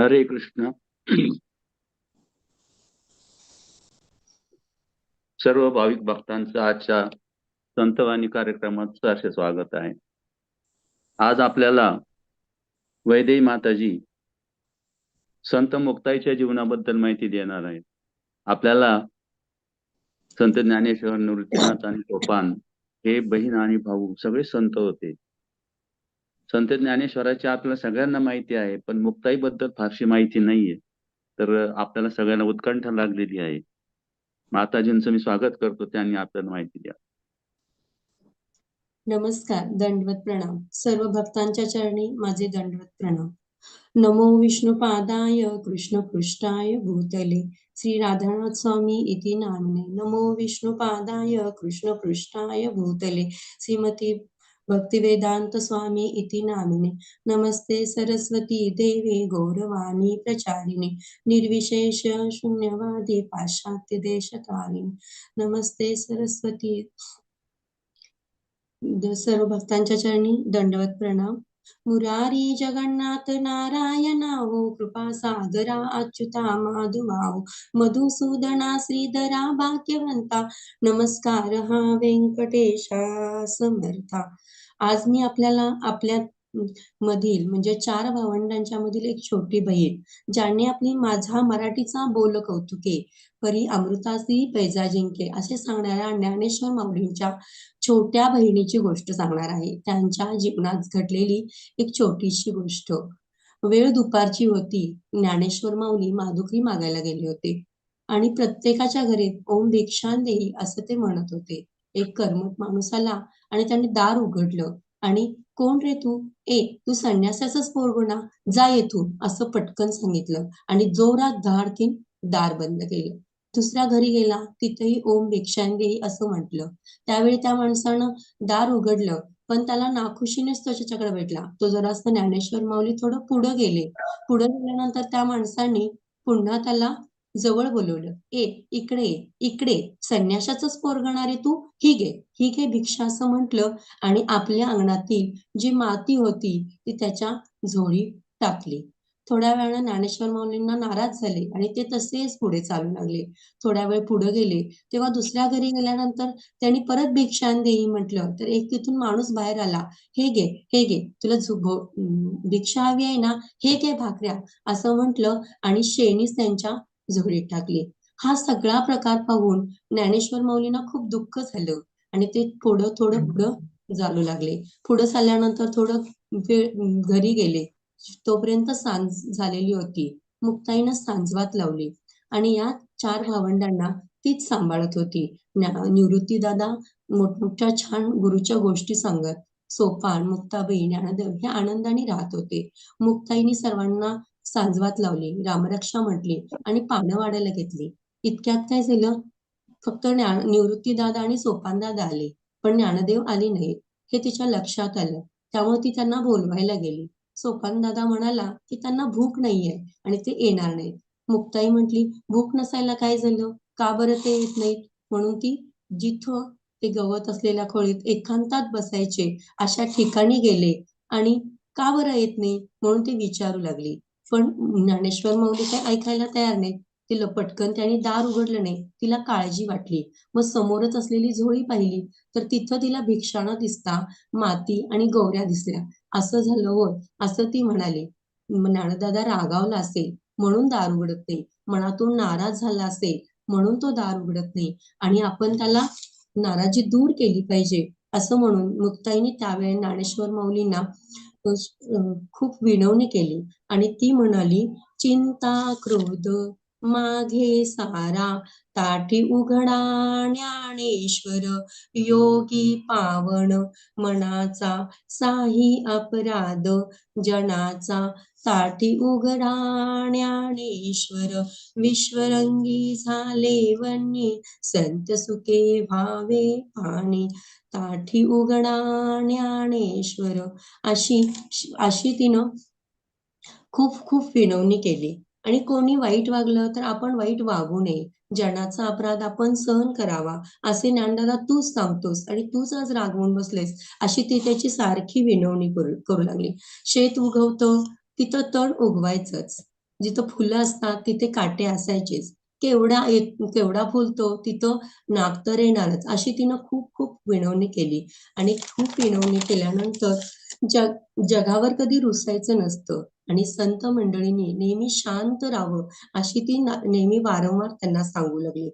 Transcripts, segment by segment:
हरे कृष्ण. सर्व भाविक भक्तांचं आजच्या संतवाणी कार्यक्रमात सहर्ष स्वागत आहे. आज आपल्याला वैदेही माताजी संत मुक्ताईच्या जीवनाबद्दल माहिती देणार आहेत. आपल्याला संत ज्ञानेश्वर नृत्यनाथ आणि सोपान हे बहीण आणि भाऊ सगळे संत होते. संत ज्ञानेश्वराची आपल्याला सगळ्यांना माहिती आहे पण मुक्ताईबद्दल फारशी माहिती नाहीये. तर आपल्याला सगळ्यांना उत्कंठा लागलेली आहे. माताजींचं मी स्वागत करतो त्यांनी आपल्याला माहिती द्या. नमस्कार दंडवत प्रणाम. सर्व भक्तांच्या चरणी माझे दंडवत प्रणाम. नमो विष्णुपादाय कृष्ण पृष्ठाय भूतले. श्री राधानाथ स्वामी इति नामने. नमो विष्णुपादाय कृष्ण पृष्ठाय भूतले. श्रीमती भक्तिवेदांत स्वामी इति नामिने। नमस्ते सरस्वती देवे गौरवाणी प्रचारिणे। निर्विशेष शून्यवादी पाश्चात्य देशकारिणी। नमस्ते सरस्वती। सर्व भक्तांच्या चरणी दंडवत प्रणाम। मुरारी जगन्नाथ नारायणा कृपा सागरा अच्युता माधुवाओ मधुसूदना श्रीधरा भाग्यवंता। नमस्कार हा व्यंकटेशा समर्था। आज मी आपल्याला आपल्या मधील म्हणजे चार भावंडांच्या मधील एक छोटी बहीण ज्याने आपली माझा मराठीचा बोल कौतुके परी अमृतासी पैजा जिंके असे सांगणाऱ्या ज्ञानेश्वर माऊलींच्या छोट्या बहिणीची गोष्ट सांगणार आहे. त्यांच्या जीवनात घडलेली एक छोटीशी गोष्ट. वेळ दुपारची होती. ज्ञानेश्वर माऊली माधुकरी मागायला गेले होते. आणि प्रत्येकाच्या घरी ओम भिक्षान देई असं ते म्हणत होते. एक कर्मट माणूस आला आणि त्याने दार उघडलं. आणि कोण रे तू? ए तू संन्यासाचाच पोरगो ना? जा येथून असं पटकन सांगितलं. आणि जोरात धाडकीन दार बंद केलं. दुसऱ्या घरी गेला. तिथेही ओम भिक्षांगेही असं म्हटलं. त्यावेळी त्या माणसानं दार उघडलं पण त्याला नाखुशीनेच त्याच्याकडे भेटला. तो जरास्त ज्ञानेश्वर माऊली थोडं पुढं गेले. पुढं गेल्यानंतर त्या माणसाने पुन्हा त्याला जवळ बोलवलं. ए इकडे ये, इकडे संन्याशाच पोरगणारे तू? ही घे ही घे भिक्षा असं म्हटलं आणि आपल्या अंगणातील जी माती होती ती त्याच्या झोळीत टाकली. थोड्या वेळानं ज्ञानेश्वर माऊलींना नाराज झाले आणि ते तसेच पुढे चालू लागले. थोड्या वेळ पुढे गेले तेव्हा दुसऱ्या घरी गेल्यानंतर त्यांनी परत भिक्षान देई म्हटलं तर एक तिथून माणूस बाहेर आला. हे घे हे घे. तुला झु- भिक्षा हवी आहे ना? हे घे भाकऱ्या. असं म्हटलं आणि शेणीस त्यांच्या झोडीत टाकली. हा सगळा प्रकार पाहून ज्ञानेश्वर माऊलींना खूप दुःख झालं आणि ते थोडं थोडं पुढं चालू लागले. पुढं चालल्यानंतर थोडं वेळ घरी गेले. तोपर्यंत सांज झालेली होती. मुक्ताईनं सांजवात लावली आणि या चार भावंडांना तीच सांभाळत होती. निवृत्ती दादा मोठमोठ्या छान गुरुच्या गोष्टी सांगत सोपान मुक्ताबाई ज्ञानदेव हे आनंदाने राहत होते. मुक्ताईनी सर्वांना सांजवात लावली रामरक्षा म्हटली आणि पानं वाढायला घेतली. इतक्यात काय झालं? फक्त ज्ञान निवृत्ती दादा आणि सोपान दादा आले पण ज्ञानदेव आले नाहीत. हे तिच्या लक्षात आलं. त्यामुळे ती त्यांना बोलवायला गेली. सोपान दादा म्हणाला की त्यांना भूक नाहीये आणि ते येणार नाहीत. मुक्ताई म्हटली भूक नसायला काय झालं? का बरं ते येत नाहीत? म्हणून ती जिथं ते गवत असलेल्या खोळीत एकांतात बसायचे अशा ठिकाणी गेले आणि का बरं येत नाही? म्हणून ती विचारू लागली. पण ज्ञानेश्वर माऊली काय ऐकायला तयार नाही तिला पटकन त्याने दार उघडलं नाही. तिला काळजी वाटली. मग समोरच असलेली झोळी पाहिली. तर तिथं तिला भिक्षाणं दिसता माती आणि गौऱ्या दिसल्या. असं झालं होय असं ती म्हणाली. म- ज्ञानदादा रागावला असेल म्हणून दार उघडत नाही. मनातून नाराज झाला असेल म्हणून तो दार उघडत नाही. आणि आपण त्याला नाराजी दूर केली पाहिजे असं म्हणून मुक्ताईने त्यावेळी ज्ञानेश्वर माऊलींना खूप विनवणी केली. आणि ती म्हणाली चिंता क्रोध माघे सारा ताठी उघडा ज्ञानेश्वर योगी पावन मनाचा साही अपराध जनाचा ताठी उघडा ज्ञानेश्वर विश्वरंगी झाले वन्नी संत सुखे भावे पाणी. ताठी उघडा ज्ञानेश्वर अशी अशी तिनं खूप खूप विनवणी केली. आणि कोणी वाईट वागलं तर आपण वाईट वागू नये. जनाचा अपराध आपण सहन करावा. असे ज्ञानदादा तूच सांगतोस आणि तूच आज रागवून बसलेस अशी ती त्याची सारखी विनवणी करू करू लागली. शेत उगवतं तिथं तण उगवायचंच. जिथं फुलं असतात तिथे काटे असायचेच. केवढा एक केवढा फुलतो तिथं नाग तर येणारच अशी तिनं खूप खूप विनवणी केली. आणि खूप विनवणी केल्यानंतर जग जगावर कधी रुसायचं नसतं. आणि संत मंडळींनी नेहमी शांत राहावं अशी ती नेहमी वारंवार त्यांना सांगू लागली.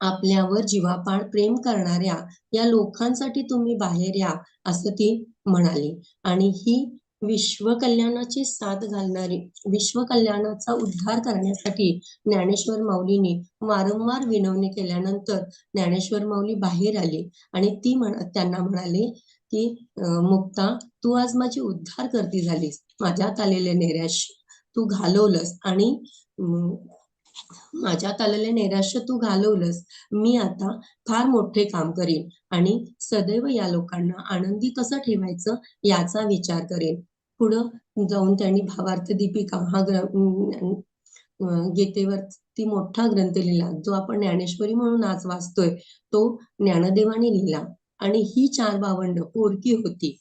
आपल्यावर जीवापाड प्रेम करणाऱ्या या लोकांसाठी तुम्ही बाहेर या असं ती म्हणाली. आणि ही विश्व कल्याणाची साथ घालणारी विश्व कल्याणाचा उद्धार करण्यासाठी ज्ञानेश्वर माऊलीने वारंवार विनवणी केल्यानंतर ज्ञानेश्वर माऊली बाहेर आली आणि ती म्हण त्यांना म्हणाले की मुक्ता तू आज माझी उद्धार करती झालीस. माझ्यात आलेले नैराश्य तू घालवलंस आणि अं, माझ्यात आलेले नैराश्य तू घालवलंस. मी आता फार मोठे काम करीन आणि सदैव या लोकांना आनंदी कसं ठेवायचं याचा विचार करेन. पुढं जाऊन त्यांनी भावार्थ दीपिका हा ग्र गीतेवर ती मोठा ग्रंथ लिहिला. जो आपण ज्ञानेश्वरी म्हणून आज वाचतोय तो ज्ञानदेवाने लिहिला. आणि ही चार भावंड पोरकी होती.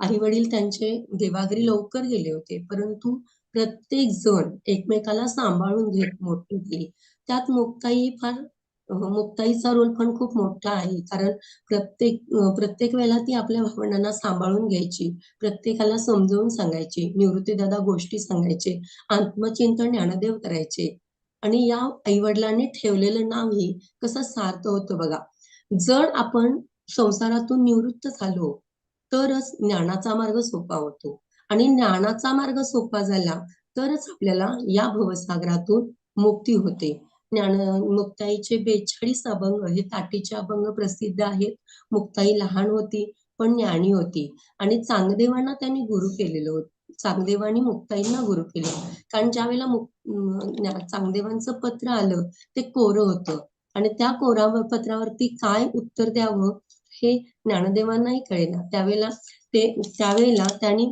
आई वडील त्यांचे देवाघरी लवकर गेले होते परंतु प्रत्येक जण एकमेकाला सांभाळून घेत मोठी झाली. त्यात मुक्ताई फार मुक्ताईचा रोल पण खूप मोठा आहे कारण प्रत्येक प्रत्येक वेळेला ती आपल्या भावंडांना सांभाळून घ्यायची प्रत्येकाला समजावून सांगायची निवृत्तीदादा गोष्टी सांगायचे आत्मचिंतन ज्ञानदेव करायचे. आणि या आईवडिलांनी ठेवलेलं नाव ही कसं सार्थ होतं बघा. जर आपण संसारातून निवृत्त झालो तरच ज्ञानाचा मार्ग सोपा होतो. आणि ज्ञानाचा मार्ग सोपा झाला तरच आपल्याला या भवसागरातून मुक्ती होते. ज्ञान मुक्ताईचे बेचाळीस अभंग हे ताटीचे अभंग प्रसिद्ध आहेत. मुक्ताई लहान होती पण ज्ञानी होती. आणि चांगदेवांना त्यांनी गुरु केलेलं होतं चांगदेवांनी मुक्ताईंना गुरु केले. कारण ज्यावेळेला मुक चांगदेवांचं पत्र आलं ते कोरं होतं. आणि त्या कोरा पत्रावरती काय उत्तर द्यावं हे ज्ञानदेवांनाही कळेना. त्यावेळेला ते त्यावेळेला त्यांनी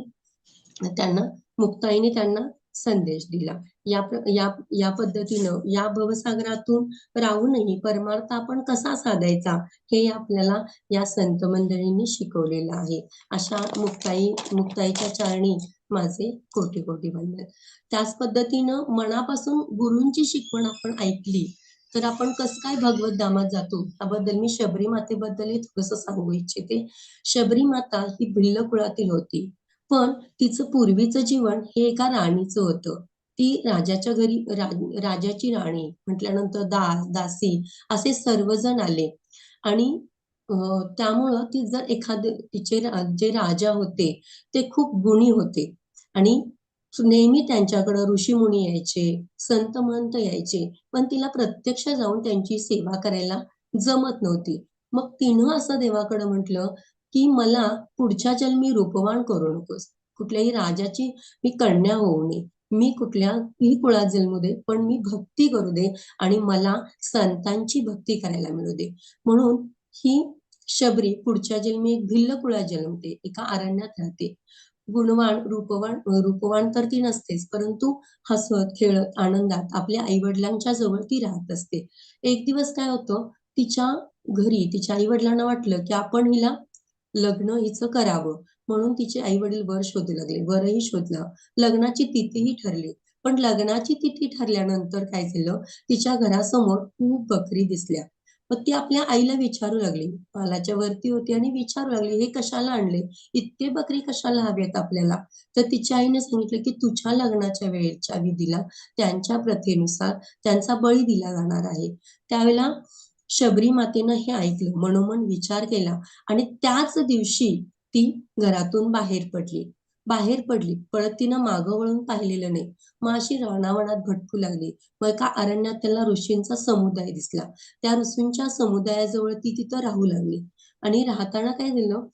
त्यांना मुक्ताईने त्यांना संदेश दिला. या या या पद्धतीनं या भवसागरातून राहूनही परमार्थ आपण कसा साधायचा हे आपल्याला या संत मंडळींनी शिकवलेलं आहे. अशा मुक्ताई मुक्ताईच्या चरणी माझे कोटी कोटी वंदन. त्याच पद्धतीनं मनापासून गुरूंची शिकवण आपण ऐकली. तर आपण कसं काय भगवत धामात जातो? त्याबद्दल मी शबरी मातेबद्दल थोडंसं सांगू इच्छिते. शबरी माता ही भिल्ल कुळातील होती. पण तिचं पूर्वीचं जीवन हे एका राणीचं होतं. ती राजाच्या घरी रा- राजाची राणी म्हटल्यानंतर दास दासी असे सर्वजण आले. आणि त्यामुळं ती जर एखादे तिचे जे राजा होते ते खूप गुणी होते. आणि नेहमी त्यांच्याकडं ऋषीमुनी यायचे संत महंत यायचे पण तिला प्रत्यक्ष जाऊन त्यांची सेवा करायला जमत नव्हती. मग तिनं असं देवाकडं म्हटलं की मला पुढच्या जन्मी रूपवान करू नकोस. कुठल्याही राजाची मी कन्या होऊ नये. मी कुठल्याही कुळात जन्मू दे पण मी भक्ती करू दे आणि मला संतांची भक्ती करायला मिळू दे. म्हणून ही शबरी पुढच्या जन्मी एक भिल्ल कुळात जन्मते एका अरण्यात राहते. गुणवान रूपवान रूपवान तर ती नसतेच परंतु हसत खेळत आनंदात आपल्या आई वडिलांच्या जवळ ती राहत असते. एक दिवस काय होतं तिच्या घरी तिच्या आई वडिलांना वाटलं की आपण हिला लग्न हिचं करावं म्हणून तिचे आई वडील वर शोधू लागले. वरही शोधलं. लग्नाची तिथीही ठरली. पण लग्नाची तिथी ठरल्यानंतर काय झालं तिच्या घरासमोर खूप बकरी दिसल्या. मग ती आपल्या आईला विचारू लागली. पालाच्या वरती होती आणि विचारू लागली हे कशाला आणले? इतके बकरी कशाला हवेत आपल्याला? तर तिच्या आईने सांगितलं की तुझ्या लग्नाच्या वेळेच्या विधीला त्यांच्या प्रथेनुसार त्यांचा बळी दिला जाणार आहे. त्यावेळेला शबरी मातेनं हे ऐकलं मनोमन विचार केला आणि त्याच दिवशी ती घरातून बाहेर पडली. बाहेर पडली. पळत तिनं मागं वळून पाहिलेलं नाही. मग अशी रानावनात भटकू लागली. मग एका अरण्यात त्याला ऋषींचा समुदाय दिसला. त्या ऋषींच्या समुदायाजवळ ती तिथं राहू लागली. आणि राहताना काय झालं?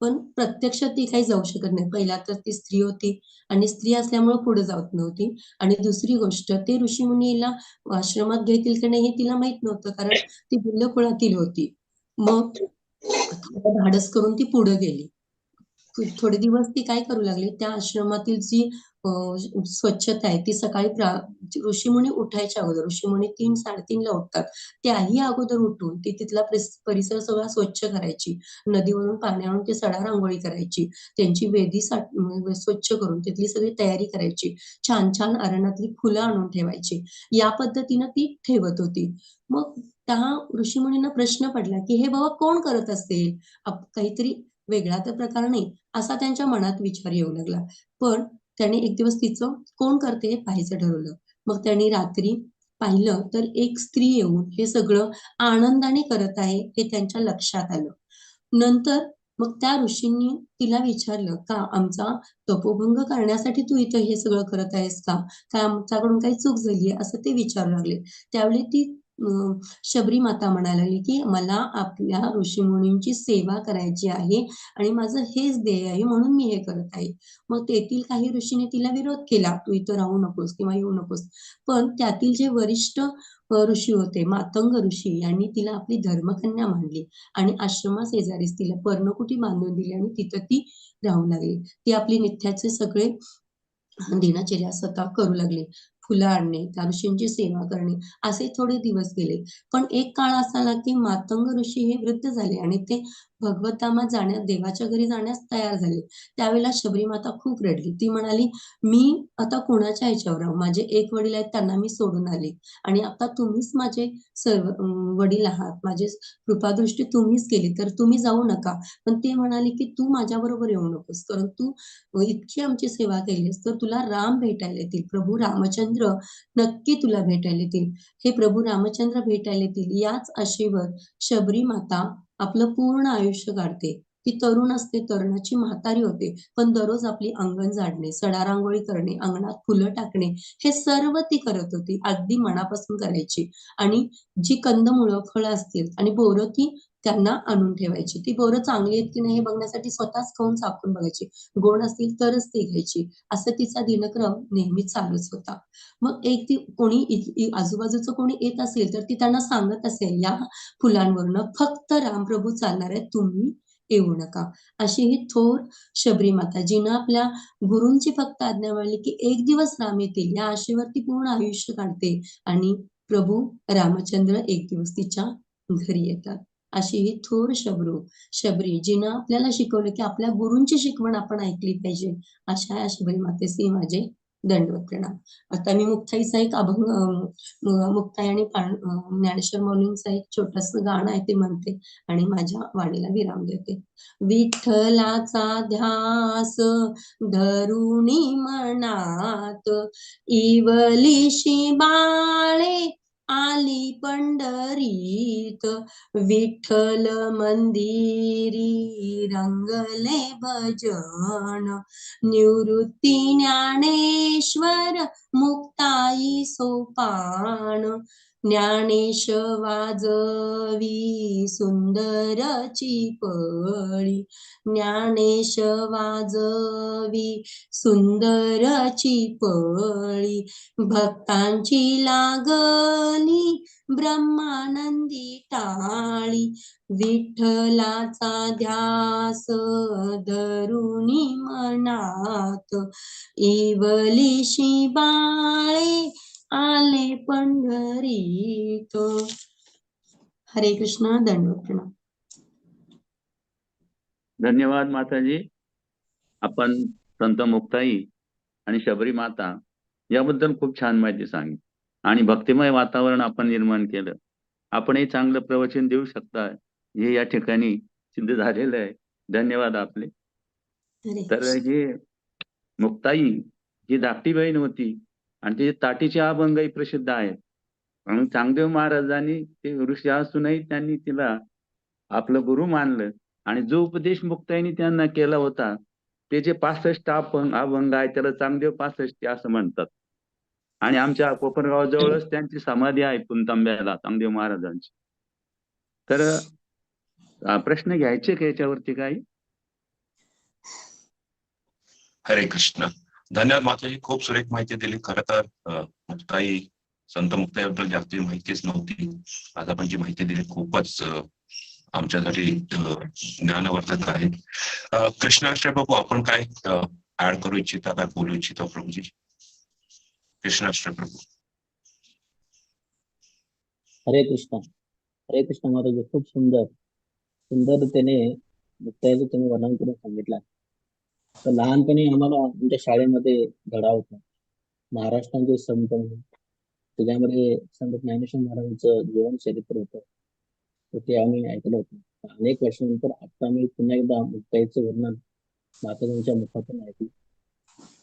पण प्रत्यक्ष ती काही जाऊ शकत नाही. पहिला तर ती स्त्री होती आणि स्त्री असल्यामुळे पुढे जात नव्हती. आणि दुसरी गोष्ट ते ऋषीमुनीला आश्रमात घेतील की नाही हे तिला माहीत नव्हतं कारण ती भिल्ल कुळातील होती. मग धाडस करून ती पुढे गेली. थोडे दिवस ती काय करू लागली? त्या आश्रमातील जी स्वच्छता आहे ती सकाळी ऋषीमुनी उठायच्या अगोदर ऋषीमुनी तीन साडेतीनला उठतात. त्याही अगोदर उठून ती तिथला परिसर सगळा स्वच्छ करायची. नदीवरून पाणी आणून ते सडा रांगोळी करायची. त्यांची वेदी साठ म्हणजे स्वच्छ करून तिथली सगळी तयारी करायची. छान छान अरण्यातली फुलं आणून ठेवायची. या पद्धतीनं ती ठेवत होती. मग त्या ऋषीमुनींना प्रश्न पडला की हे बाबा कोण करत असेल काहीतरी वेगळा तर प्रकार नाही असा त्यांच्या मनात विचार येऊ लागला. पण त्याने एक दिवस तिचं कोण करते हे पाहायचं ठरवलं. मग त्यांनी रात्री पाहिलं तर एक स्त्री येऊन हे सगळं आनंदाने करत आहे हे त्यांच्या लक्षात आलं. नंतर मग त्या ऋषींनी तिला विचारलं का आमचा तपोभंग करण्यासाठी तू इथं हे सगळं करत आहेस का? काय आमच्याकडून काही चूक झाली असं ते विचारू लागले. त्यावेळी ती शबरी माता म्हणायला लागली की मला आपल्या ऋषीमुनींची सेवा करायची आहे आणि माझं हेच ध्येय आहे म्हणून मी हे करत आहे. मग तेथील काही ऋषीने तिला विरोध केला तू इथं राहू नकोस किंवा येऊ नकोस. पण त्यातील जे वरिष्ठ ऋषी होते मातंग ऋषी यांनी तिला आपली धर्मकन्या मानली आणि आश्रमा शेजारीच तिला पर्णकुटी बांधून दिली आणि तिथं ती राहू लागली. ती आपली नित्याचे सगळे दिनचर्या स्वतः करू लागली. फुलं आणणे त्या ऋषींची सेवा करणे असे थोडे दिवस गेले. पण एक काळ असा आला की मातंग ऋषी हे वृद्ध झाले आणि ते भगवतामा जाण्यास देवाच्या घरी जाण्यास तयार झाले. त्यावेळेला शबरी माता खूप रडली. ती म्हणाली मी आता कोणाच्या ह्याच्यावर राहू माझे एक वडील आहेत त्यांना मी सोडून आले. आणि आता तुम्हीच माझे सर्व वडील आहात. माझे कृपादृष्टी तुम्हीच केली तर तुम्ही जाऊ नका. पण ते म्हणाले की तू माझ्या बरोबर येऊ नकोस. कारण तू इतकी आमची सेवा केलीस तर तुला राम भेटायला येतील. प्रभू रामचंद्र नक्की तुला भेटायला येतील. हे प्रभू रामचंद्र भेटायला येतील. याच आशेवर शबरी माता आपलं पूर्ण आयुष्य काढते. ती तरुण असते तरुणाची म्हातारी होते पण दररोज आपली अंगण झाडणे सडा रांगोळी करणे अंगणात फुलं टाकणे हे सर्व ती करत होती. अगदी मनापासून करायची. आणि जी कंदमुळं फळं असतील आणि बोरं ती त्यांना आणून ठेवायची. ती बोरं चांगली आहेत की नाही हे बघण्यासाठी स्वतःच खाऊन चाखून बघायची. गोड असतील तरच ती घ्यायची. असं तिचा दिनक्रम नेहमी चालूच होता. मग एक ती कोणी आजूबाजूचं कोणी येत असेल तर ती त्यांना सांगत असेल या फुलांवरनं फक्त रामप्रभू चालणार आहेत तुम्ही येऊ नका. अशी ही थोर शबरी माता जिनं आपल्या गुरूंची फक्त आज्ञा मांडली की एक दिवस राम येतील या आशेवरती पूर्ण आयुष्य काढते आणि प्रभू रामचंद्र एक दिवस तिच्या घरी येतात. अशी ही थोर शबरू शबरी जिनं आपल्याला शिकवलं की आपल्या गुरूंची शिकवण आपण ऐकली पाहिजे. अशा या शबरी मातेसी माझे दंडवत प्रणाम आता मी मुक्ताईचा एक अभंग मुक्ताई आणि ज्ञानेश्वर माऊलींचं एक छोटस गाणं आहे ते म्हणते आणि माझ्या वाणीला विराम देते. विठ्ठलाचा ध्यास धरुणी मनात इवलीशी बाळे पंढरीत विठ्ठल मंदिरी रंगले भजन. निवृत्ती ज्ञानेश्वर मुक्ताई सोपान. ज्ञानेश वाजवी सुंदरची पळी. ज्ञानेश वाजवी सुंदरची पळी. भक्तांची लागली ब्रह्मानंदी टाळी. विठ्ठलाचा ध्यास धरुणी मनात. इवलीशी बाळे आले पंढरीत हरे कृष्ण दंडवत प्रणाम. धन्यवाद माताजी. आपण संत मुक्ताई आणि शबरी माता याबद्दल खूप छान माहिती सांगितली. आणि भक्तिमय वातावरण आपण निर्माण केलं. आपणही चांगलं प्रवचन देऊ शकता. हे या ठिकाणी सिद्ध झालेलं आहे. धन्यवाद आपले. तर हे मुक्ताई ही धाकटी बहीण होती आणि तिचे ताटीचे अभंगही प्रसिद्ध आहेत. म्हणून चांगदेव महाराजांनी ते ऋषी असूनही त्यांनी तिला आपलं गुरु मानलं. आणि जो उपदेश मुक्ताईने त्यांना केला होता ते जे पासष्ट अभंग अभंग आहे त्याला चांगदेव पासष्टी असं म्हणतात. आणि आमच्या कोपरगाव जवळच त्यांची समाधी आहे पुनतांब्याला चांगदेव महाराजांची. तर प्रश्न घ्यायचे का याच्यावरती काही? हरे कृष्ण. धन्यवाद माताजी खूप सुरेख माहिती दिली. खर तर मुक्ताई संत मुक्ताईबद्दल जास्त माहितीच नव्हती. आज आपण जी माहिती दिली खूपच आमच्यासाठी ज्ञानवर्धक आहे. कृष्णाष्ट बाबू प्रभू आपण काय ऍड करू इच्छिता काय बोलू इच्छिता प्रभूजी? कृष्णाष्ट प्रभू हरे कृष्ण. हरे कृष्ण महाराज खूप सुंदर. सुंदर त्याने मुक्ताईचं तुम्ही वर्णन करून सांगितलं. तर लहानपणी आम्हाला आमच्या शाळेमध्ये धडा होता. महाराष्ट्राचे संत म्हणून. त्याच्यामध्ये संत ज्ञानेश्वर महाराजांचं जीवन चरित्र होतं. तर ते आम्ही ऐकलं होतं. अनेक वर्षानंतर आता मी पुन्हा एकदा मुक्ताईचं वर्णन माताजींच्या मुखातून ऐकलं.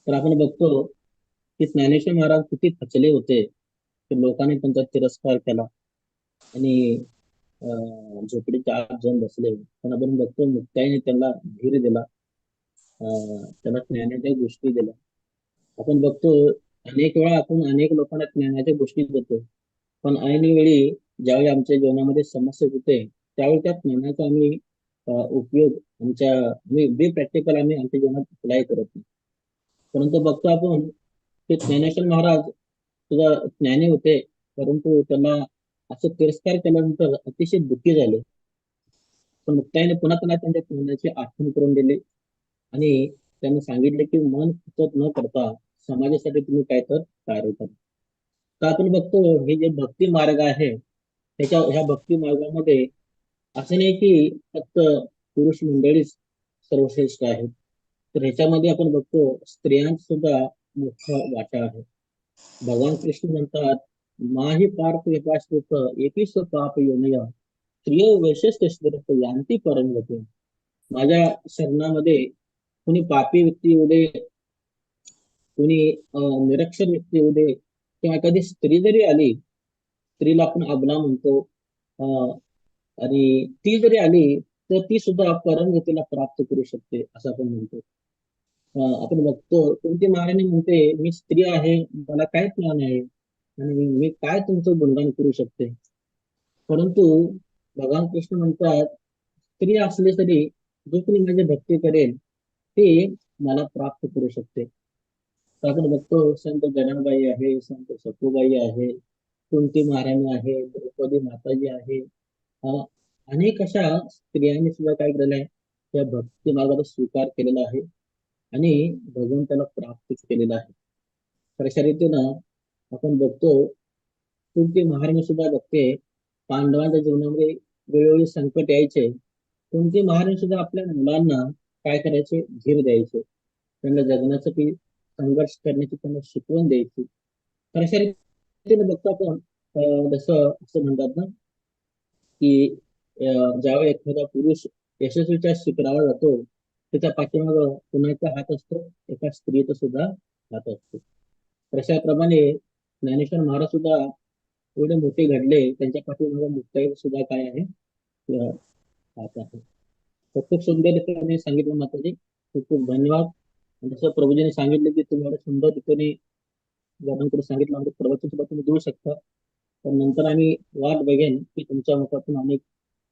तर आपण बघतो की ज्ञानेश्वर महाराज किती खचले होते. की लोकांनी त्यांचा तिरस्कार केला. आणि झोपडीचे झोपडीच्या आत जाऊन बसले पण आपण बघतो मुक्ताईने त्यांना धीर दिला. त्याला ज्ञानाच्या गोष्टी दिल्या. आपण बघतो अनेक वेळा आपण अनेक लोकांना ज्ञानाच्या गोष्टी देतो. पण ऐनवेळी ज्यावेळी आमच्या जीवनामध्ये समस्या होते त्यावेळी त्या ज्ञानाचा आम्ही उपयोग आमच्या आम्ही बे प्रॅक्टिकल आम्ही आमच्या जीवनात अप्लाय करत नाही. परंतु बघतो आपण की ज्ञानेश्वर महाराज सुद्धा ज्ञानी होते परंतु त्यांना असं तिरस्कार केल्यानंतर अतिशय दुःखी झाले. पण मुक्ताईने पुन्हा त्यांना त्यांच्या ज्ञानाची आठवण करून दिली. आणि त्यांनी सांगितले की मन खुचत न करता समाजासाठी तुम्ही काय तर कार्य करा तर आपण बघतो हे जे भक्ती मार्ग आहे त्याच्या ह्या भक्ती मार्गामध्ये असं नाही की फक्त पुरुष मंडळीच सर्वश्रेष्ठ आहेत. तर ह्याच्यामध्ये आपण बघतो स्त्रियां सुद्धा मोठा वाटा आहे. भगवान कृष्ण म्हणतात माही पार्थ विपाश्रित एकीस पाप योनया स्त्रिय वैशिष्ट्य यांती परमगती माझ्या शरणामध्ये कुणी पापी व्यक्ती येऊ दे कुणी निरक्षर व्यक्ती येऊ दे किंवा एखादी स्त्री जरी आली स्त्रीला आपण अबला म्हणतो अं, आणि ती जरी आली तर ती सुद्धा परमगतीला प्राप्त करू शकते असं आपण म्हणतो. आपण बघतो कोणती महाराणी म्हणते मी स्त्री आहे मला काय ज्ञान आहे आणि मी काय तुमचं गुणगान करू शकते? परंतु भगवान कृष्ण म्हणतात स्त्री असले तरी जो कोणी माझी भक्ती करेल ते मला प्राप्त करू शकते. आपण बघतो संत गणाबाई आहे संत सखूबाई आहे कुंती महाराणी आहे द्रौपदी माताजी आहे. अनेक अशा स्त्रियांनी सुद्धा काय केलेलं आहे त्या भक्ती मार्गाचा स्वीकार केलेला आहे आणि भगवंताला प्राप्त केलेला आहे. तर अशा रीतीनं आपण बघतो कुंती महाराणी सुद्धा बघते पांडवांच्या जीवनामध्ये वेळोवेळी संकट यायचे. कुंती महाराणी सुद्धा आपल्या मुलांना काय करायचे? धीर द्यायचे. त्यांना जगण्यासाठी संघर्ष करण्याची त्यांना शिकवण द्यायची. तर अशा रीतीने बघतो आपण जसं असं म्हणतात ना की ज्यावेळी एखादा पुरुष यशस्वीच्या शिखरावर जातो त्याच्या पाठीमाग कुणाचा हात असतो? एका स्त्रीचा सुद्धा हात असतो. तशाप्रमाणे अशाप्रमाणे ज्ञानेश्वर महाराज सुद्धा एवढे मोठे घडले त्यांच्या पाठीमागे मुक्ताई सुद्धा काय आहे? हात आहे. खूप सुंदर रीतीने सांगितलं माताजी खूप खूप धन्यवाद. जसं प्रभूजीने सांगितलं की तुम्ही एवढं सुंदर रीतीने वर्णन करून सांगितलं आमचं प्रवचन सुद्धा तुम्ही देऊ शकता. पण नंतर आम्ही वाट बघेन की तुमच्या मुखातून अनेक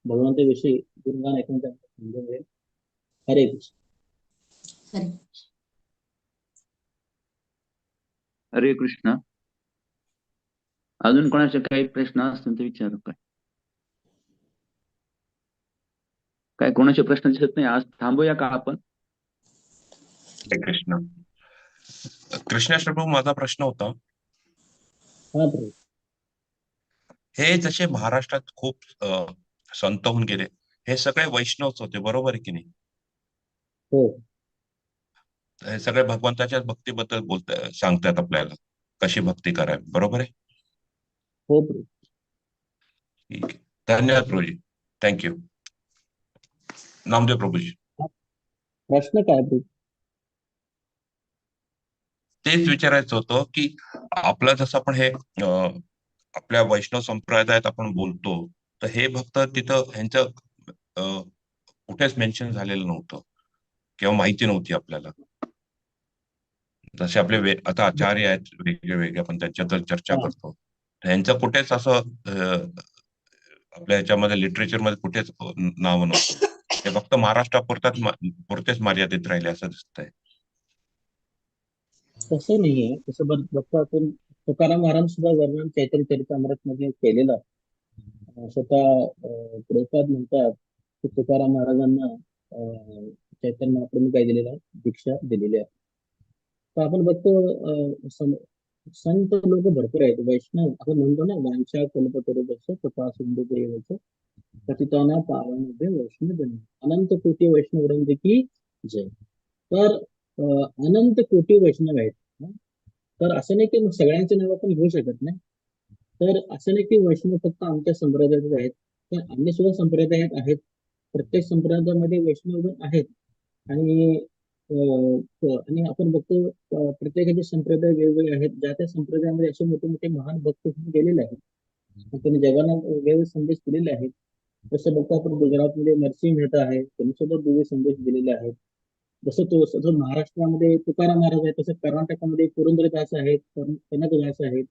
भगवंताविषयी गुणगान आम्हाला संधी मिळेल हरे कृष्ण. हरे हरे कृष्ण. अजून कोणाचे काही प्रश्न असतील तर विचारू काय? काय कोणाचे प्रश्न दिसत नाही. आज थांबूया का आपण? कृष्ण कृष्णाष्टमी प्रभू माझा प्रश्न होता. हा हे जसे महाराष्ट्रात खूप संत होऊन गेले हे सगळे वैष्णवच होते बरोबर आहे की नाही? हो. हे सगळे भगवंताच्याच भक्तीबद्दल बोलत सांगतात आपल्याला कशी भक्ती करावी बरोबर आहे? हो ठीक आहे. धन्यवाद प्रभूजी. थँक्यू नामदेव प्रभूजी. प्रश्न काय तेच विचारायचं होतं की आपलं जसं आपण हे आपल्या वैष्णव संप्रदायात आपण बोलतो तर हे फक्त तिथं ह्यांचं कुठेच मेन्शन झालेलं नव्हतं किंवा माहिती नव्हती आपल्याला. जसे आपले आता आचार्य आहेत वेगळे वेगळे आपण त्यांच्याबद्दल चर्चा हा. करतो. तर ह्यांचं कुठेच असं आपल्या ह्याच्यामध्ये लिटरेचरमध्ये कुठेच नाव नव्हतं. ते फक्त महाराष्ट्रापुरताच पुरतेच मर्यादित राहिले असं दिसतंय. तसं नाहीये. तसं बघतो आपण तुकाराम महाराज सुद्धा वर्णन चैतन्य चरितामृत मध्ये केलेलं स्वतः अं, प्रभुपाद म्हणतात की तुकाराम महाराजांना चैतन्य आपण काय दिलेलं आहे? दीक्षा दिलेली आहे. तर आपण बघतो अं, संत लोक भरपूर आहेत. वैष्णव आपण म्हणतो ना वांछा कल्पतरुदश कृपा सिंधू पतिताना पावनमध्ये वैष्णव जन अनंत कोटी वैष्णव वृंद की जय. तर अनंत कोटी वैष्णव आहेत. तर असं नाही की मग सगळ्यांचे नाव आपण घेऊ शकत नाही. तर असं नाही की वैष्णव फक्त आमच्या संप्रदायात आहेत. तर अन्य सुद्धा संप्रदायात आहेत. प्रत्येक संप्रदायामध्ये वैष्णव आहेत आणि आणि आपण बघतो प्रत्येकाचे संप्रदाय वेगवेगळे आहेत. ज्या त्या संप्रदायामध्ये असे मोठे मोठे महान भक्त होऊन गेलेले आहेत. त्यांनी जगाला वेगवेगळे संदेश दिलेले आहेत. जसं बघता आपण गुजरातमध्ये नरसिंह मेहता आहे त्यांनी सुद्धा दिव्य संदेश दिलेले आहेत. जसं तो जसं महाराष्ट्रामध्ये तुकाराम महाराज आहे तसं कर्नाटकामध्ये पुरंदरदास आहेत कनकदास आहेत.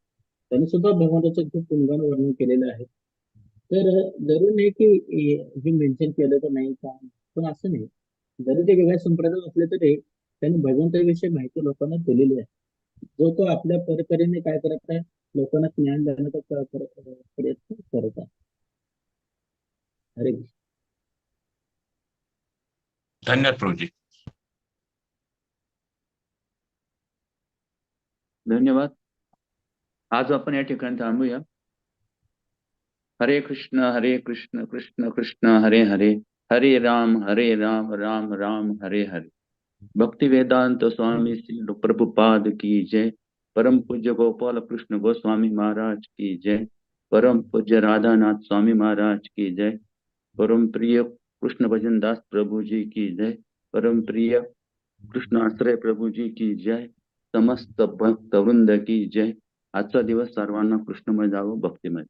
त्यांनी सुद्धा भगवंताचं खूप गुणगान वर्णन केलेलं आहे. तर जरूर नाही की हे मेन्शन केलं तर नाही का? पण असं नाही. जरी ते वेगळ्या संप्रदायात असले तरी त्यांनी भगवंताविषयी माहिती लोकांना दिलेली आहे. जो तो आपल्या परतरीने काय करत आहे लोकांना ज्ञान देण्याचा प्रयत्न करत आहे. हरे कृष्ण. धन्यवाद प्रभूजी धन्यवाद। आज आपण या ठिकाणी थांबूया. हरे कृष्ण हरे कृष्ण कृष्ण कृष्ण हरे हरे. हरे राम हरे राम राम राम हरे हरे. भक्ति वेदांत स्वामी श्री प्रभुपाद की जय. परम पूज्य गोपाल कृष्ण गोस्वामी महाराज की जय. परम पूज्य राधानाथ स्वामी महाराज की जय. परम प्रिय कृष्ण भजन दास प्रभु जी की जय। परम प्रिय कृष्ण आश्रय प्रभु जी की जय। समस्त भक्त वृंद की जय। आजचा दिवस सर्वांना कृष्णमय जावो भक्तिमय।